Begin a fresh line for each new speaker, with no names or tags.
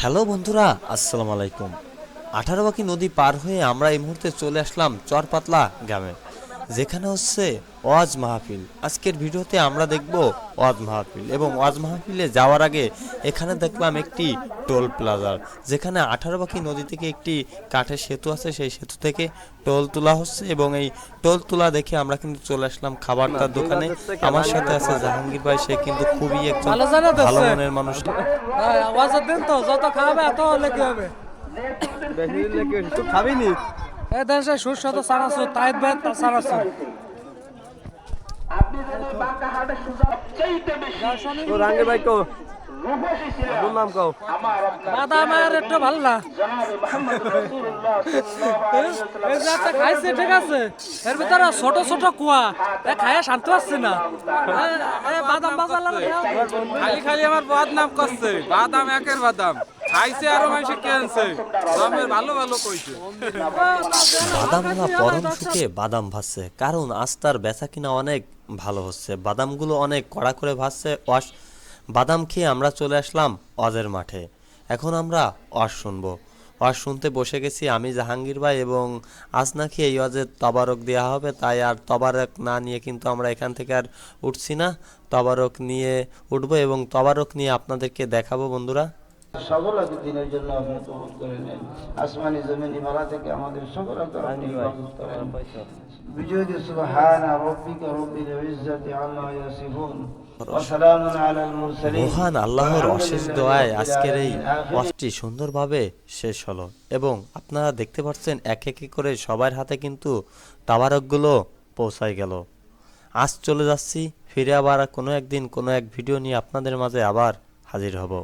Hello বন্ধুরা, আসসালামু আলাইকুম। আঠারোবাকি নদী পার হয়ে আমরা এই মুহূর্তে চলে আসলাম চরপাতলা গ্রামে। যেখানে হচ্ছে ওয়াজ মাহফিল। আজকের ভিডিওতে আমরা দেখব ওয়াজ মাহফিল এবং ওয়াজ মাহফিলে যাওয়ার আগে এখানে দেখলাম একটি টোল প্লাজার যেখানে আঠারো বাকি নদী থেকে একটি কাঠের সেতু আছে সেই সেতু থেকে টোল তোলা হচ্ছে এবং এই টোল তোলা দেখে আমরা কিন্তু চলে আসলাম খাবারটার দোকানে। আমার সাথে আছে জাহাঙ্গীর ভাই সে কিন্তু খুবই একজন
ভালো।
মনের মানুষ।
আওয়াজ তো যত খাবে এত হলে কি হবে দেশে সারাসু সারাসু।
তো রাঙ্গে ভাই কো তোর নাম কও।
বাদামের একটু ভালো না। এই যে একটা খাইছে ঠিক আছে? এর ভিতরে ছোট ছোট কুয়া। এ খাইয়ে শান্তি পাচ্ছি না। বাদাম বাজার
খালি খালি আমার বদনাম করছে। বাদাম একের বাদাম।
বাদামওয়ালা পরম সুখে বাদাম ভাসছে কারণ আজ তার বেচা কিনা অনেক ভালো হচ্ছে। বাদামগুলো অনেক কড়া করে ভাসছে ওয়াশ, বাদাম খেয়ে আমরা চলে আসলাম অজের মাঠে। এখন আমরা ওয়াশ শুনব। ওয়াশ শুনতে বসে গেছি আমি, জাহাঙ্গীর ভাই এবং আজ নাকি এই অজের তবারক দেওয়া হবে। তাই আর তবারক না নিয়ে কিন্তু আমরা এখান থেকে আর উঠছি না। তবারক নিয়ে উঠবো এবং তবারক নিয়ে আপনাদেরকে দেখাবো বন্ধুরা।
সকলকে দিনের জন্য আপনি কবুল করে নেন। আসমানি জমিনি মালা থেকে আমাদের সকলকে আপনি ইবাদত করেন। বিজয় সুবহান রাব্বিকা রব্বিল ইজ্জাতি আম্মা ইয়াসিফুন। ওয়া সালামুন আলাল মুরসালিন।
মহান আল্লাহর অশেষ দোয়ায় আজকের এই। ওয়াজটি সুন্দরভাবে শেষ হলো এবং আপনারা দেখতে পাচ্ছেন এক এক করে সবার হাতে কিন্তু তাবারকগুলো পৌঁছায় গেল। আজ চলে যাচ্ছি ফিরে আবার কোনো একদিন কোনো এক ভিডিও নিয়ে আপনাদের মাঝে আবার হাজির হব।